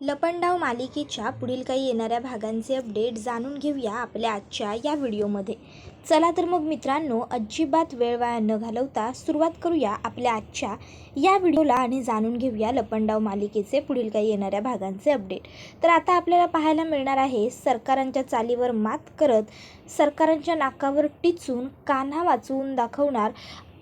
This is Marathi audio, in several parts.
लपंडाव मालिकेच्या पुढील काही येणाऱ्या भागांचे अपडेट जाणून घेऊया आपल्या आजच्या या व्हिडिओमध्ये. चला तर मग मित्रांनो अजिबात वेळ वाया न घालवता सुरुवात करूया आपल्या आजच्या या व्हिडिओला आणि जाणून घेऊया लपंडाव मालिकेचे पुढील काही येणाऱ्या भागांचे अपडेट. तर आता आपल्याला पाहायला मिळणार आहे सरकारांच्या चालीवर मात करत सरकारांच्या नाकावर टिचून कान्हा वाचवून दाखवणार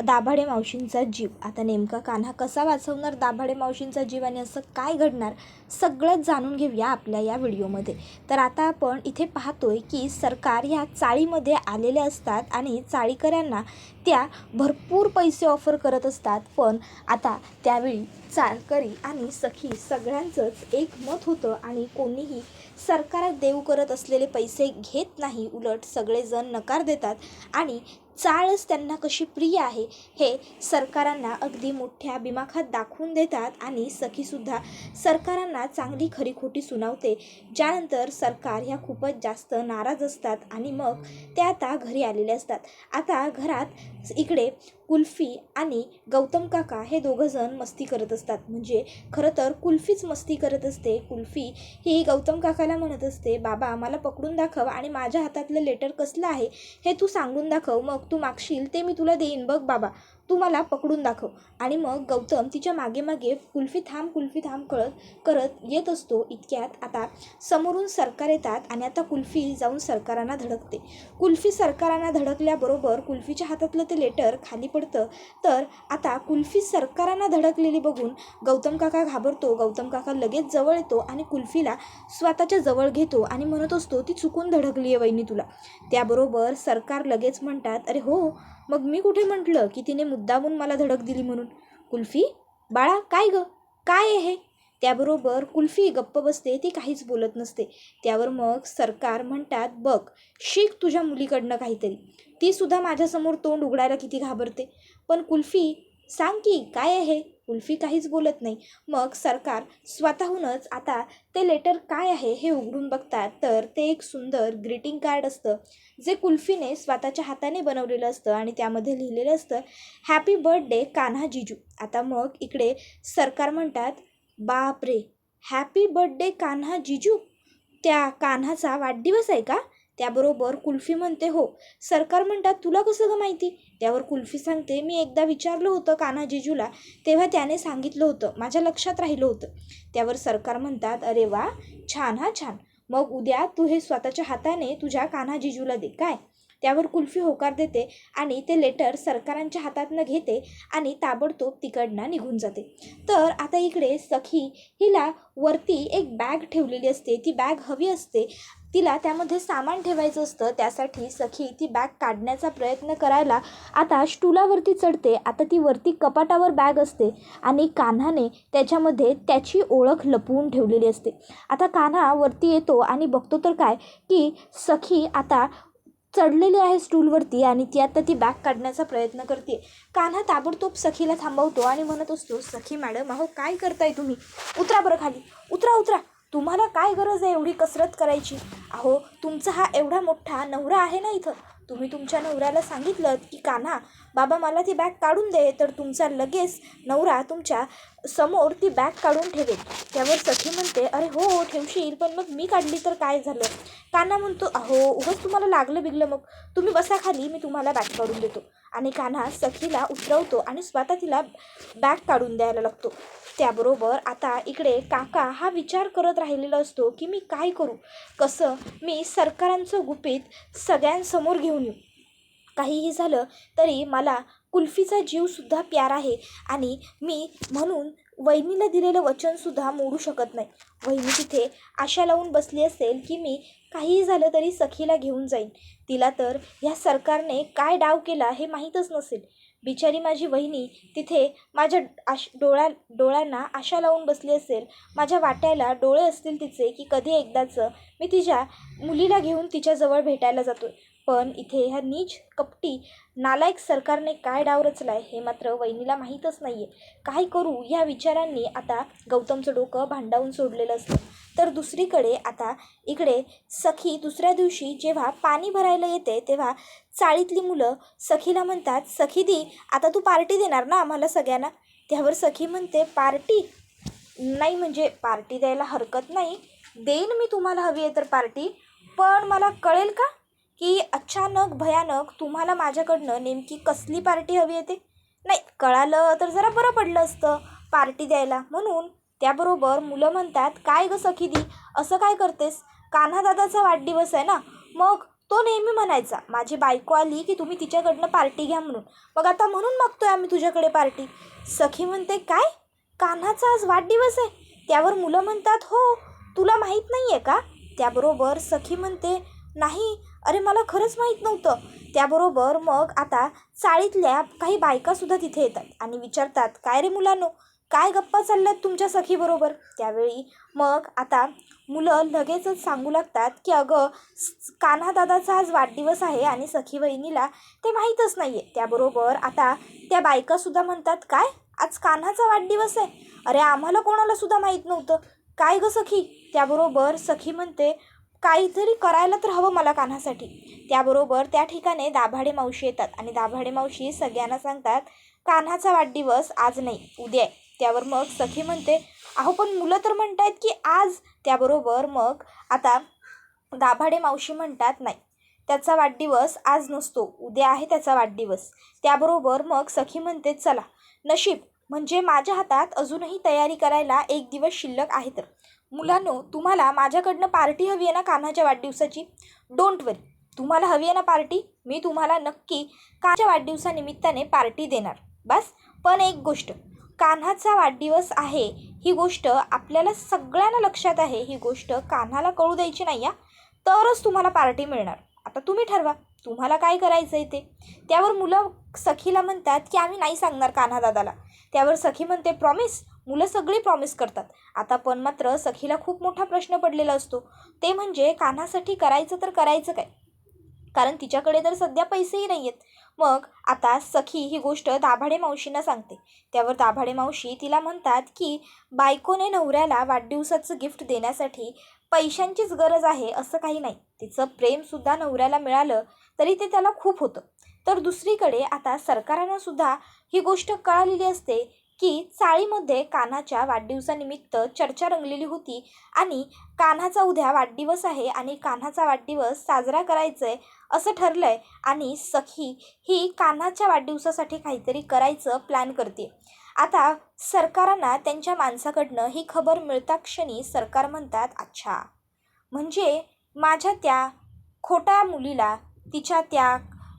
दाभाडे मावशींचा जीव. आता नेमका कान्हा कसा वाचवणार दाभाडे मावशींचा जीव आणि असं काय घडणार सगळंच जाणून घेऊया आपल्या या व्हिडिओमध्ये. तर आता आपण इथे पाहतोय की सरकार ह्या चाळीमध्ये आलेले असतात आणि चाळीकऱ्यांना त्या भरपूर पैसे ऑफर करत असतात. पण आता त्यावेळी चाळकरी आणि सखी सगळ्यांचंच एक मत होतं आणि कोणीही सरकारात देऊ करत असलेले पैसे घेत नाही उलट सगळेजण नकार देतात आणि चाळच त्यांना कशी प्रिय आहे हे सरकारांना अगदी मोठ्या बिमाखात दाखवून देतात आणि सखीसुद्धा सरकारांना चांगली खरी खोटी सुनावते. ज्यानंतर सरकार ह्या खूपच जास्त नाराज असतात आणि मग ते आता घरी आलेले असतात. आता घरात इकडे कुल्फी आणि गौतम काका हे दोघंजण मस्ती करत असतात. म्हणजे खरं तर कुल्फीच मस्ती करत असते. कुल्फी ही गौतम काकाला म्हणत असते बाबा मला पकडून दाखव आणि माझ्या हातातलं लेटर कसलं आहे हे तू सांगून दाखव. मग तू मागशील ते मी तुला देईन. बघ बाबा. तू मला पकडून दाखव. आणि मग गौतम तिच्यामागे मागे कुल्फी थांब कुल्फी थांब कळत करत येत असतो इतक्यात आता समोरून सरकार येतात आणि आता कुल्फी जाऊन सरकारांना धडकते. कुल्फी सरकारांना धडकल्याबरोबर कुल्फीच्या हातातलं ते लेटर खाली पडतं. तर आता कुल्फी सरकारांना धडकलेली बघून गौतम काका घाबरतो. गौतम काका लगेच जवळ येतो आणि कुल्फीला स्वतःच्या जवळ घेतो आणि म्हणत असतो ती चुकून धडकली आहे वहिनी तुला. त्याबरोबर सरकार लगेच म्हणतात अरे हो मग मी कुठे म्हटलं की तिने मुद्दामून मला धडक दिली म्हणून? कुल्फी बाळा काय ग? काय आहे हे? त्याबरोबर कुल्फी गप्प बसते ती काहीच बोलत नसते. त्यावर मग सरकार म्हणतात बघ शिक तुझ्या मुलीकडनं काहीतरी. ती सुद्धा माझ्यासमोर तोंड उघडायला किती घाबरते. पण कुल्फी सांग की काय आहे? कुल्फी काहीच बोलत नाही. मग सरकार स्वतःहूनच आता ते लेटर काय आहे हे उघडून बघतात. तर ते एक सुंदर ग्रीटिंग कार्ड असतं जे कुल्फीने स्वतःच्या हाताने बनवलेलं असतं आणि त्यामध्ये लिहिलेलं असतं हॅपी बर्थडे कान्हा जिजू. आता मग इकडे सरकार म्हणतात बाप रे हॅपी बर्थडे कान्हा जिजू. त्या कान्हाचा वाढदिवस आहे का? त्याबरोबर कुल्फी म्हणते हो. सरकार म्हणतात तुला कसं ग माहिती? त्यावर कुल्फी सांगते. मी एकदा विचारलं होतं कान्हाजीजूला तेव्हा त्याने सांगितलं होतं. माझ्या लक्षात राहिलं होतं. त्यावर सरकार म्हणतात अरे वा छान हा छान. मग उद्या तू हे स्वतःच्या हाताने तुझ्या कान्हाजीजूला दे. काय? त्यावर कुल्फी होकार देते आणि ते लेटर सरकारांच्या हातातनं घेते आणि ताबडतोब तिकडनं निघून जाते. तर आता इकडे सखी हिला वरती एक बॅग ठेवलेली असते. ती बॅग हवी असते. तिला त्यामध्ये सामान ठेवायचं असतं त्यासाठी सखी ती बॅग काढण्याचा प्रयत्न करायला आता स्टुलावरती चढते आता ती वरती कपाटावर बॅग असते आणि कान्हाने त्याच्यामध्ये त्याची ओळख लपवून ठेवलेली असते. आता कान्हा वरती येतो आणि बघतो तर काय की सखी आता चढलेली आहे स्टूलवरती आणि ती आता ती बॅग काढण्याचा प्रयत्न करते. कान्हा ताबडतोब सखीला थांबवतो आणि म्हणत असतो सखी मॅडम अहो काय करताय तुम्ही? उतरा बरं खाली. उतरा उतरा. तुम्हाला काय गरज आहे एवढी कसरत करायची? अहो तुमचा हा एवढा मोठा नवरा आहे ना इथं. तुम्ही तुमच्या नवऱ्याला सांगितलं की कान्हा बाबा मला ती बॅग काढून दे तर तुमचा लगेच नवरा तुमच्यासमोर ती बॅग काढून ठेवेल. त्यावर सखी म्हणते अरे हो ठेवशील पण मग मी काढली तर काय झालं? कान्हा म्हणतो अहो उगाच तुम्हाला लागलं बिगलं मग. तुम्ही बसा खाली मी तुम्हाला बॅग काढून देतो. आणि कान्हा सखीला उतरवतो आणि स्वतः तिला बॅग काढून द्यायला लागतो. त्याबरोबर आता इकडे काका हा विचार करत राहिलेला असतो की मी काय करू? कसं? मी सरकारांचं गुपित सगळ्यांसमोर घेऊन येऊ. काहीही झालं तरी मला कुल्फीचा जीवसुद्धा प्यार आहे आणि मी म्हणून वहिनीला दिलेलं वचनसुद्धा मोडू शकत नाही. वहिनी तिथे आशा लावून बसली असेल की मी काहीही झालं तरी सखीला घेऊन जाईन. तिला तर ह्या सरकारने काय डाव केला हे माहीतच नसेल. बिचारी माझी वहिनी तिथे माझ्या आश डोळ्या डोळ्यांना आशा लावून बसली असेल. माझ्या वाट्याला डोळे असतील तिचे की कधी एकदाचं मी तिच्या मुलीला घेऊन तिच्याजवळ भेटायला जातो पण इथे ह्या नीच कपटी नालायक सरकारने काय डाव रचलाय हे मात्र वहिनीला माहीतच नाही आहे काय करू? या विचारांनी आता गौतमचं डोकं भांडावून सोडलेलं असतं. तर दुसरीकडे आता इकडे सखी दुसऱ्या दिवशी जेव्हा पाणी भरायला येते तेव्हा चाळीतली मुलं सखीला म्हणतात सखी दी आता तू पार्टी देणार ना आम्हाला सगळ्यांना? त्यावर सखी म्हणते पार्टी? नाही म्हणजे पार्टी द्यायला हरकत नाही. देईन मी तुम्हाला हवी आहे तर पार्टी. पण मला कळेल का की अचानक भयानक तुम्हाला माझ्याकडनं नेमकी कसली पार्टी हवी आहे ते? नाही कळालं तर जरा बरं पडलं असतं पार्टी द्यायला. म्हणून त्याबरोबर मुलं म्हणतात काय गं सखी दी असं काय करतेस? कान्हा दादाचा वाढदिवस आहे ना? मग तो नेहमी म्हणायचा माझी बायको आली की तुम्ही तिच्याकडनं पार्टी घ्या म्हणून. मग आता म्हणून मागतोय आम्ही तुझ्याकडे पार्टी. सखी म्हणते काय? कान्हाचा आज वाढदिवस आहे? त्यावर मुलं म्हणतात हो तुला माहीत नाही आहे का? त्याबरोबर सखी म्हणते नाही अरे मला खरंच माहीत नव्हतं. त्याबरोबर मग आता चाळीतल्या काही बायकासुद्धा तिथे येतात आणि विचारतात काय रे मुलांनो काय गप्पा चालल्यात तुमच्या सखीबरोबर? त्यावेळी मग आता मुलं लगेचच सांगू लागतात की अगं कान्हा दादाचा आज वाढदिवस आहे आणि सखी वहिनीला ते माहीतच नाही आहे त्याबरोबर आता त्या बायकासुद्धा म्हणतात काय? आज कान्हाचा वाढदिवस आहे? अरे आम्हाला कोणाला सुद्धा माहीत नव्हतं. काय गं सखी? त्याबरोबर सखी म्हणते काहीतरी करायला तर हवं मला कान्हासाठी. त्याबरोबर त्या ठिकाणी दाभाडे मावशी येतात आणि दाभाडे मावशी सगळ्यांना सांगतात कान्हाचा वाढदिवस आज नाही उद्या आहे. त्यावर मग सखी म्हणते अहो पण मुलं तर म्हणतायत की आज त्याबरोबर मग आता दाभाडे मावशी म्हणतात नाही. त्याचा वाढदिवस आज नसतो उद्या आहे त्याचा वाढदिवस. त्याबरोबर मग सखी म्हणते चला नशीब म्हणजे माझ्या हातात अजूनही तयारी करायला एक दिवस शिल्लक आहे तर. मुलांनो तुम्हाला माझ्याकडनं पार्टी हवी आहे ना कान्हाच्या वाढदिवसाची? डोंट वरी तुम्हाला हवी आहे ना पार्टी? मी तुम्हाला नक्की कान्हाच्या वाढदिवसानिमित्ताने पार्टी देणार. बस पण एक गोष्ट कान्हाचा वाढदिवस आहे ही गोष्ट आपल्याला सगळ्यांना लक्षात आहे ही गोष्ट कान्हाला कळू द्यायची नाही या तरच तुम्हाला पार्टी मिळणार. आता तुम्ही ठरवा तुम्हाला काय करायचं आहे ते? त्यावर मुलं सखीला म्हणतात की आम्ही नाही सांगणार कान्हा दादाला. त्यावर सखी म्हणते प्रॉमिस मुलं सगळी प्रॉमिस करतात. आता पण मात्र सखीला खूप मोठा प्रश्न पडलेला असतो. ते म्हणजे कान्हासाठी करायचं तर करायचं काय? कारण तिच्याकडे तर सध्या पैसेही नाही आहेत मग आता सखी ही गोष्ट दाभाडे मावशींना सांगते. त्यावर दाभाडे मावशी तिला म्हणतात की बायकोने नवऱ्याला वाढदिवसाचं गिफ्ट देण्यासाठी पैशांचीच गरज आहे असं काही नाही. तिचं प्रेमसुद्धा नवऱ्याला मिळालं तरी ते त्याला खूप होतं. तर दुसरीकडे आता सरकारानं सुद्धा ही गोष्ट कळालेली असते की चाळीमध्ये कान्हाच्या वाढदिवसानिमित्त चर्चा रंगलेली होती आणि कान्हाचा उद्या वाढदिवस आहे आणि कान्हाचा वाढदिवस साजरा करायचा आहे असं ठरलं आहे आणि सखी ही कान्हाच्या वाढदिवसासाठी काहीतरी करायचं प्लॅन करते. आता सरकारांना त्यांच्या माणसाकडनं ही खबर मिळता क्षणी सरकार म्हणतात अच्छा म्हणजे माझ्या त्या खोट्या मुलीला तिच्या त्या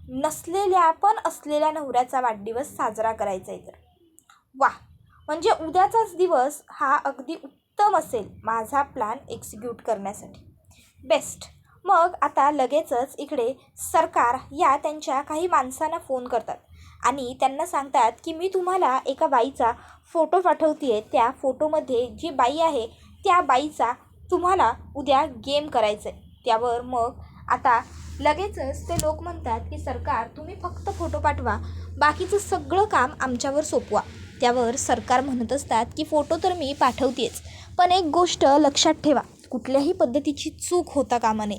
नसलेल्या पण असलेल्या नवऱ्याचा वाढदिवस साजरा करायचा आहे तर. वा. म्हणजे उद्याचाच दिवस हा अगदी उत्तम असेल माझा प्लॅन एक्झिक्यूट करण्यासाठी. बेस्ट मग आता लगेचच इकडे सरकार या त्यांच्या काही माणसांना फोन करतात. आणि त्यांना सांगतात की मी तुम्हाला एका बाईचा फोटो पाठवते आहे त्या फोटोमध्ये जी बाई आहे त्या बाईचा तुम्हाला उद्या गेम करायचं आहे त्यावर मग आता लगेचच ते लोक म्हणतात की सरकार तुम्ही फक्त फोटो पाठवा. बाकीचं सगळं काम आमच्यावर सोपवा. त्यावर सरकार म्हणत असतात की फोटो तर मी पाठवतेच पण एक गोष्ट लक्षात ठेवा कुठल्याही पद्धतीची चूक होता कामा नये.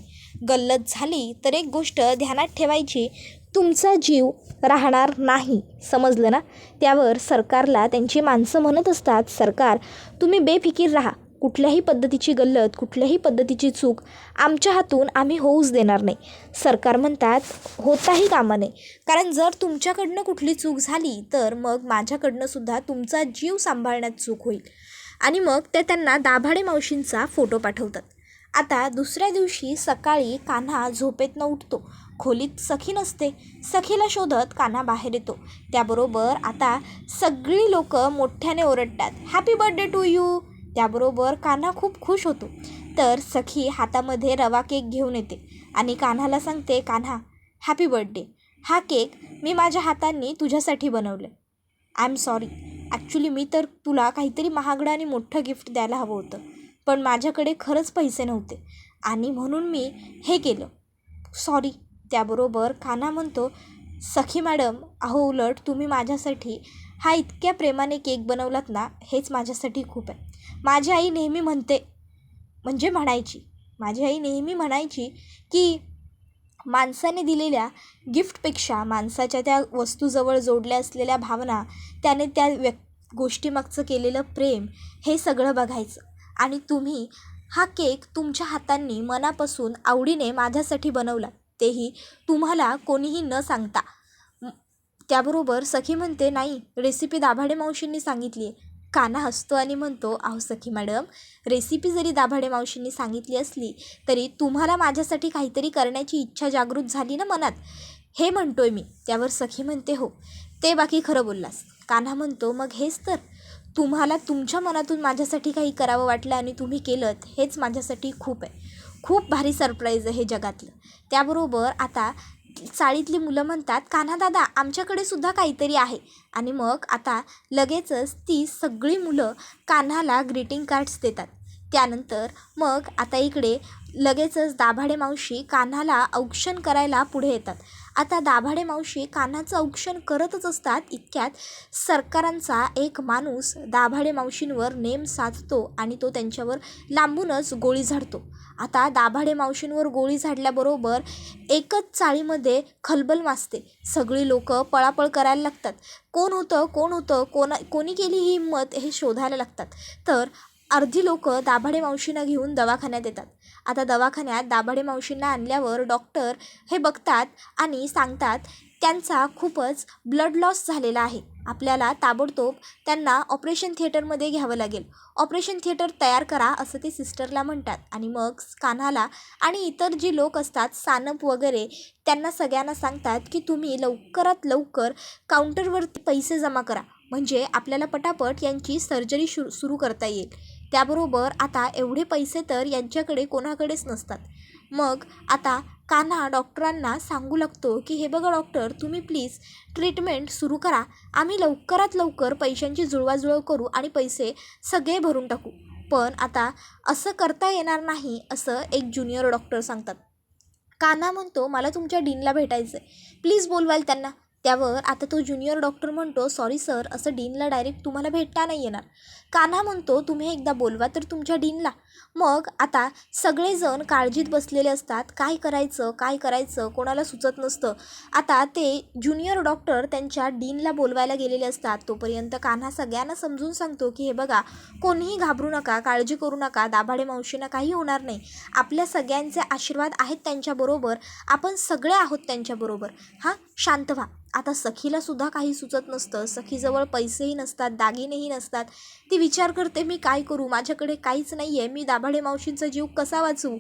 गल्लत झाली तर एक गोष्ट ध्यानात ठेवायची तुमचा जीव राहणार नाही समजलं ना? त्यावर सरकारला त्यांची माणसं म्हणत असतात सरकार तुम्ही बेफिकीर राहा. कुठल्याही पद्धतीची गल्लत कुठल्याही पद्धतीची चूक आमच्या हातून आम्ही होऊच देणार नाही. सरकार म्हणतात होताही कामा नये. कारण जर तुमच्याकडनं कुठली चूक झाली तर मग माझ्याकडनं सुद्धा तुमचा जीव सांभाळण्यात चूक होईल. आणि मग ते त्यांना दाभाडे मावशींचा फोटो पाठवतात. आता दुसऱ्या दिवशी सकाळी कान्हा झोपेतनं उठतो. खोलीत सखी नसते. सखीला शोधत कान्हा बाहेर येतो. त्याबरोबर आता सगळी लोक मोठ्याने ओरडतात. हॅपी बर्थडे टू यू त्याबरोबर कान्हा खूप खुश होतो. तर सखी हातामध्ये रवा केक घेऊन येते आणि कान्हाला सांगते कान्हा हॅपी बर्थडे हा केक मी माझ्या हातांनी तुझ्यासाठी बनवलं आय एम सॉरी ॲक्च्युली मी तर तुला काहीतरी महागडं आणि मोठं गिफ्ट द्यायला हवं होतं पण माझ्याकडे खरंच पैसे नव्हते आणि म्हणून मी हे केलं. सॉरी त्याबरोबर कान्हा म्हणतो सखी मॅडम अहो उलट तुम्ही माझ्यासाठी हा इतक्या प्रेमाने केक बनवलात ना हेच माझ्यासाठी खूप आहे. माझी आई नेहमी म्हणते म्हणजे म्हणायची माझी आई नेहमी म्हणायची की माणसाने दिलेल्या गिफ्टपेक्षा माणसाच्या त्या वस्तूजवळ जोडल्या असलेल्या भावना त्याने त्या व्यक् गोष्टीमागचं केलेलं प्रेम हे सगळं बघायचं. आणि तुम्ही हा केक तुमच्या हातांनी मनापासून आवडीने माझ्यासाठी बनवला तेही तुम्हाला कोणीही न सांगता. त्याबरोबर सखी म्हणते नाही रेसिपी दाभाडे मावशींनी सांगितली आहे काना हसतो आणि म्हणतो अहो सखी मॅडम रेसिपी जरी दाभाडे मावशींनी सांगितली असली तरी तुम्हाला माझ्यासाठी काहीतरी करण्याची इच्छा जागृत झाली ना मनात? हे म्हणतोय मी. त्यावर सखी म्हणते हो. ते बाकी खरं बोललास. कान्हा म्हणतो मग हेच तर. तुम्हाला तुमच्या मनातून माझ्यासाठी काही करावं वाटलं आणि तुम्ही केलं हेच माझ्यासाठी खूप आहे. खूप भारी सरप्राईज आहे हे जगातलं. त्याबरोबर आता चाळीतली मुलं म्हणतात कान्हा दादा आमच्याकडे सुद्धा काहीतरी आहे. आणि मग आता लगेचच ती सगळी मुलं कान्हाला ग्रीटिंग कार्ड्स देतात. त्यानंतर मग आता इकडे लगेचच दाभाडे मावशी कान्हाला औक्षण करायला पुढे येतात. आता दाभाडे मावशी कान्हाचं औक्षण करतच असतात इतक्यात सरकारांचा एक माणूस दाभाडे मावशींवर नेम साधतो आणि तो त्यांच्यावर लांबूनच गोळी झाडतो. आता दाभाडे मावशींवर गोळी झाडल्याबरोबर एकच चाळीमध्ये खलबल माजते. सगळी लोक पळापळ करायला लागतात. कोण होतं कोण होतं कोणा कोणी केली ही हिंमत हे शोधायला लागतात. तर अर्धी लोक दाभाडे मावशींना घेऊन दवाखान्यात येतात. आता दवाखान्यात दाभाडे मावशींना आणल्यावर डॉक्टर हे बघतात आणि सांगतात त्यांचा खूपच ब्लड लॉस झालेला आहे. आपल्याला ताबडतोब त्यांना ऑपरेशन थिएटरमध्ये घ्यावं लागेल. ऑपरेशन थिएटर तयार करा असं ते सिस्टरला म्हणतात आणि मग कान्हाला आणि इतर जी लोक असतात सानप वगैरे त्यांना सगळ्यांना सांगतात की तुम्ही लवकरात लवकर काउंटरवरती पैसे जमा करा. म्हणजे आपल्याला पटापट यांची सर्जरी शु सुरू करता येईल. त्याबरोबर आता एवढे पैसे तर यांच्याकडे कोणाकडेच नसतात. मग आता कान्हा डॉक्टरांना सांगू लागतो की हे बघा डॉक्टर तुम्ही प्लीज ट्रीटमेंट सुरू करा. आम्ही लवकरात लवकर पैशांची जुळवाजुळव करू आणि पैसे सगळे भरून टाकू. पण आता असं करता येणार नाही असं एक ज्युनियर डॉक्टर सांगतात. कान्हा म्हणतो मला तुमच्या डीनला भेटायचं आहे प्लीज बोलवाल त्यांना. त्यावर आता तो ज्युनियर डॉक्टर म्हणतो सॉरी सर असं डीनला डायरेक्ट तुम्हाला भेटता नाही येणार. कान्हा म्हणतो तुम्ही एकदा बोलवा तर तुमच्या डीनला मग आता सगळेजण काळजीत बसलेले असतात. काय करायचं? काय करायचं? कोणाला सुचत नसतं. आता ते ज्युनियर डॉक्टर त्यांच्या डीनला बोलवायला गेलेले असतात. तोपर्यंत कान्हा सगळ्यांना समजून सांगतो की हे बघा कोणीही घाबरू नका काळजी करू नका दाभाडे मावशींना काही होणार नाही. आपल्या सगळ्यांचे आशीर्वाद आहेत त्यांच्याबरोबर. आपण सगळे आहोत त्यांच्याबरोबर. हां? शांत व्हा. आता सखीला सुद्धा काही सुचत नसतं. सखीजवळ पैसेही नसतात दागिनेही नसतात. ती विचार करते मी काय करू? माझ्याकडे काहीच नाही आहे मी दाभाडे मावशींचा जीव कसा वाचवू?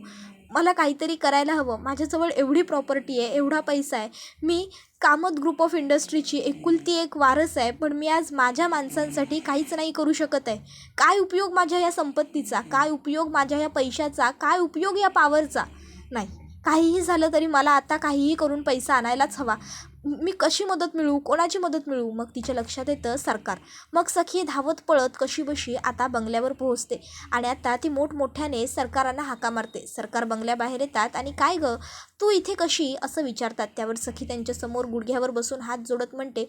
मला काहीतरी करायला हवं. माझ्याजवळ एवढी प्रॉपर्टी आहे एवढा पैसा आहे. मी कामत ग्रुप ऑफ इंडस्ट्रीची एकुलती एक वारस आहे पण मी आज माझ्या माणसांसाठी काहीच नाही करू शकत आहे. काय उपयोग माझ्या या संपत्तीचा? काय उपयोग माझ्या या पैशाचा? काय उपयोग या पावरचा नाही. काहीही झालं तरी मला आता काहीही करून पैसा आणायलाच हवा. मी कशी मदत मिळू कोणाची मदत मिळवू मग तिच्या लक्षात येतं सरकार. मग सखी धावत पळत कशी बशी आता बंगल्यावर पोहोचते आणि आता ती मोठमोठ्याने सरकारांना हाका मारते. सरकार बंगल्याबाहेर येतात आणि काय गं? तू इथे कशी? असं विचारतात त्यावर सखी त्यांच्यासमोर गुडघ्यावर बसून हात जोडत म्हणते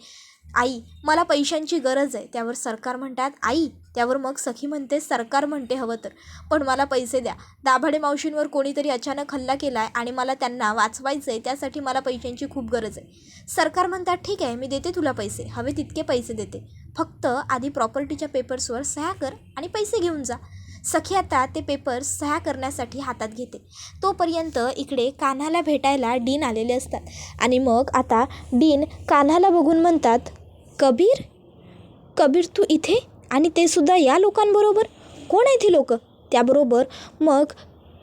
आई मला पैशांची गरज आहे. त्यावर सरकार म्हणतात आई. त्यावर मग सखी म्हणते सरकार म्हणते हवं तर पण मला पैसे द्या. दाभाडे मावशींवर कोणीतरी अचानक हल्ला केला आहे आणि मला त्यांना वाचवायचं आहे त्यासाठी मला पैशांची खूप गरज आहे. सरकार म्हणतात ठीक आहे मी देते तुला पैसे. हवे तितके पैसे देते. फक्त आधी प्रॉपर्टीच्या पेपर्सवर सह्या कर आणि पैसे घेऊन जा. सखी आता ते पेपर सह्या करण्यासाठी हातात घेते. तोपर्यंत इकडे कान्हाला भेटायला डीन आलेले असतात. आणि मग आता डीन कान्हाला बघून म्हणतात कबीर? कबीर तू इथे? आणि ते सुद्धा या लोकांबरोबर? कोण आहे ती लोक? त्याबरोबर मग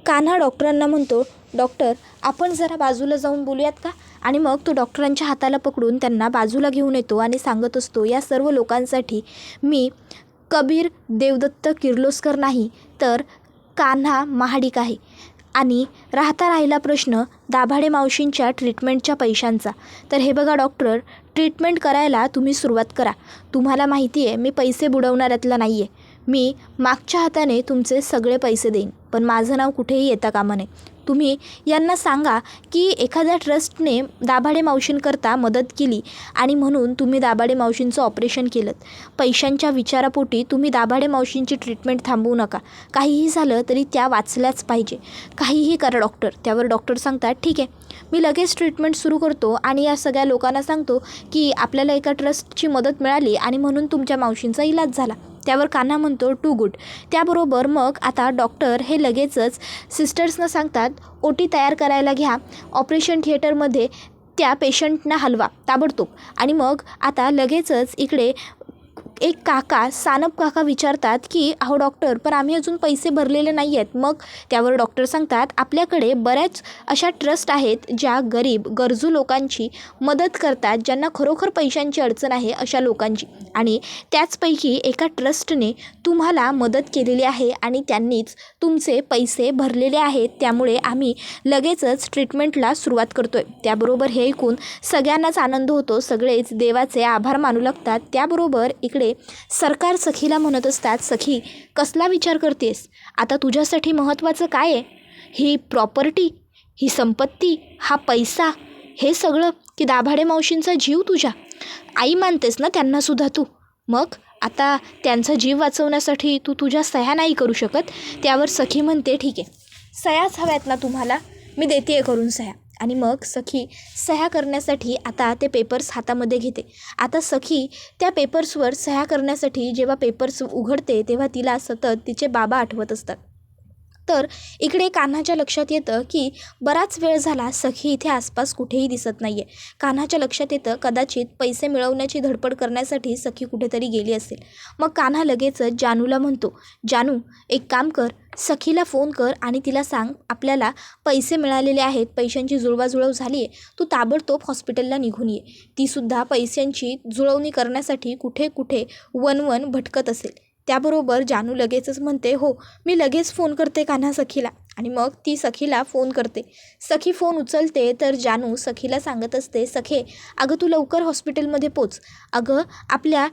कान्हा डॉक्टरांना म्हणतो डॉक्टर आपण जरा बाजूला जाऊन बोलूयात का? आणि मग तो डॉक्टरांच्या हाताला पकडून त्यांना बाजूला घेऊन येतो आणि सांगत असतो या सर्व लोकांसाठी मी कबीर देवदत्त किर्लोस्कर नाही तर कान्हा महाडिक आहे. आणि राहता राहिला प्रश्न दाभाडे मावशींच्या ट्रीटमेंटच्या पैशांचा. तर हे बघा डॉक्टर ट्रीटमेंट करायला तुम्ही सुरुवात करा. तुम्हाला माहिती आहे मी पैसे बुडवणाऱ्यातला नाही आहे मी मागच्या हाताने तुमचे सगळे पैसे देईन पण माझं नाव कुठेही येता कामा नये. तुम्ही यांना सांगा की एखाद्या ट्रस्टने दाभाडे मावशींकरता मदत केली आणि म्हणून तुम्ही दाभाडे मावशींचं ऑपरेशन केलं. पैशांच्या विचारापोटी तुम्ही दाभाडे मावशींची ट्रीटमेंट थांबवू नका. काहीही झालं तरी त्या वाचल्याच पाहिजे. काहीही करा डॉक्टर. त्यावर डॉक्टर सांगतात ठीक आहे. मी लगेच ट्रीटमेंट सुरू करतो आणि या सगळ्या लोकांना सांगतो की आपल्याला एका ट्रस्टची मदत मिळाली आणि म्हणून तुमच्या मावशींचा इलाज झाला. त्यावर कान्हा म्हणतो टू गुड. त्याबरोबर मग आता डॉक्टर हे लगेचच सिस्टर्सना सांगतात ओ टी तयार करायला घ्या ऑपरेशन थिएटरमध्ये त्या पेशंटना हलवा ताबडतोब. आणि मग आता लगेचच इकडे एक काका सानप काका विचारतात की अहो डॉक्टर पण आम्ही अजून पैसे भरलेले नाही आहेत मग त्यावर डॉक्टर सांगतात आपल्याकडे बऱ्याच अशा ट्रस्ट आहेत ज्या गरीब गरजू लोकांची मदत करतात ज्यांना खरोखर पैशांची अडचण आहे अशा लोकांची. आणि त्याचपैकी एका ट्रस्टने तुम्हाला मदत केलेली आहे आणि त्यांनीच तुमचे पैसे भरलेले आहेत. त्यामुळे आम्ही लगेचच ट्रीटमेंटला सुरुवात करतोय. त्याबरोबर हे ऐकून सगळ्यांनाच आनंद होतो. सगळेच देवाचे आभार मानू लागतात. त्याबरोबर इकडे सरकार सखीला म्हणत असतात सखी कसला विचार करतेस? आता तुझ्यासाठी महत्त्वाचं काय आहे? ही प्रॉपर्टी ही संपत्ती हा पैसा हे सगळं की दाभाडे मावशींचा जीव तुझ्या? आई मानतेस ना त्यांनासुद्धा तू? मग आता त्यांचा जीव वाचवण्यासाठी तू तुझ्या सह्या नाही करू शकत? त्यावर सखी म्हणते ठीक आहे. सह्याच हव्यात ना तुम्हाला? मी देते आहे करून सह्या. आणि मग सखी सह्या करण्यासाठी आता ते पेपर्स हातामध्ये घेते. आता सखी त्या पेपर्सवर सह्या करण्यासाठी जेव्हा पेपर्स उघडते तेव्हा तिला सतत तिचे बाबा आठवत असतात. तर इकडे कान्हाच्या लक्षात येतं की बराच वेळ झाला सखी इथे आसपास कुठेही दिसत नाही आहे कान्हाच्या लक्षात येतं कदाचित पैसे मिळवण्याची धडपड करण्यासाठी सखी कुठेतरी गेली असेल. मग कान्हा लगेचच जानूला म्हणतो जानू एक काम कर सखीला फोन कर आणि तिला सांग आपल्याला पैसे मिळालेले आहेत पैशांची जुळवाजुळव झाली आहे तू ताबडतोब हॉस्पिटलला निघून ये. तीसुद्धा पैशांची जुळवणी करण्यासाठी कुठे कुठे वन वन भटकत असेल. त्याबरोबर जानू लगेचच म्हणते हो मी लगेच फोन करते कान्हा सखीला. आणि मग ती सखीला फोन करते. सखी फोन उचलते तर जानू सखीला सांगत असते सखे अगं तू लवकर हॉस्पिटलमध्ये पोच. अगं आपल्या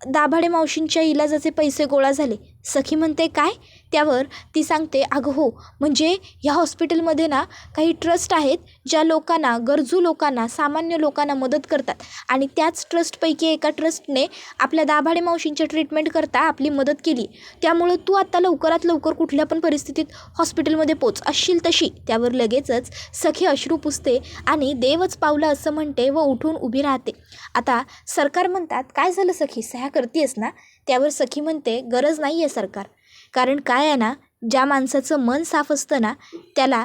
दाभाडे मावशींच्या इलाजाचे पैसे गोळा झाले. सखी म्हणते काय? त्यावर ती सांगते अगं हो म्हणजे ह्या हॉस्पिटलमध्ये ना काही ट्रस्ट आहेत ज्या लोकांना गरजू लोकांना सामान्य लोकांना मदत करतात आणि त्याच ट्रस्टपैकी एका ट्रस्टने आपल्या दाभाडे मावशींच्या ट्रीटमेंट करता आपली मदत केली. त्यामुळं तू आत्ता लवकरात लवकर कुठल्या पण परिस्थितीत हॉस्पिटलमध्ये पोच. असशील तशी. त्यावर लगेचच सखी अश्रू पुसते आणि देवच पावलं असं म्हणते व उठून उभी राहते. आता सरकार म्हणतात काय झालं सखी? सह्या करतेस ना? त्यावर सखी म्हणते गरज नाही आहे सरकार. कारण काय आहे ना ज्या माणसाचं मन साफ असतं ना त्याला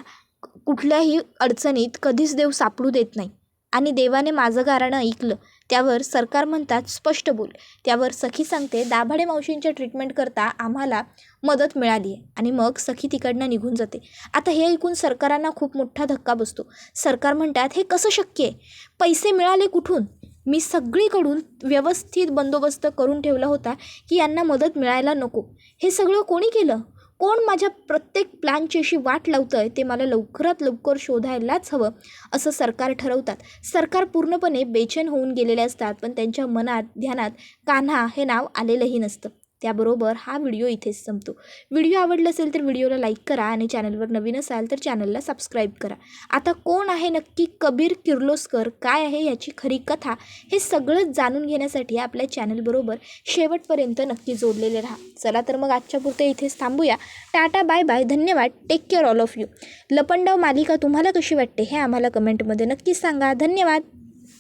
कुठल्याही अडचणीत कधीच देव सापडू देत नाही. आणि देवाने माझं गारणं ऐकलं त्यावर सरकार म्हणतात स्पष्ट बोल. त्यावर सखी सांगते दाभाडे मावशींच्या ट्रीटमेंट करता आम्हाला मदत मिळाली आहे आणि मग सखी तिकडनं निघून जाते. आता हे ऐकून सरकारांना खूप मोठा धक्का बसतो. सरकार म्हणतात हे कसं शक्य आहे? पैसे मिळाले कुठून? मी सगळीकडून व्यवस्थित बंदोबस्त करून ठेवला होता की यांना मदत मिळायला नको. हे सगळं कोणी केलं? कोण माझ्या प्रत्येक प्लॅनची अशी वाट लावतं आहे ते मला लवकरात लवकर शोधायलाच हवं असं सरकार ठरवतात. सरकार पूर्णपणे बेचैन होऊन गेलेले असतात पण त्यांच्या मनात ध्यानात कान्हा हे नाव आलेलंही नसतं. त्याबरोबर हा व्हिडिओ इथेच संपतो. व्हिडिओ आवडला असेल तर व्हिडिओला लाईक करा आणि चॅनलवर नवीन असाल तर चॅनलला सबस्क्राईब करा. आता कोण आहे नक्की कबीर किर्लोस्कर? काय आहे याची खरी कथा? हे सगळंच जाणून घेण्यासाठी आपल्या चॅनलबरोबर शेवटपर्यंत नक्की जोडलेले राहा. चला तर मग आजच्या पुरते इथेच थांबूया. Tata bye bye. धन्यवाद. Take care all of you Lapandav मालिका तुम्हाला कशी वाटते हे आम्हाला कमेंटमध्ये नक्कीच सांगा. धन्यवाद.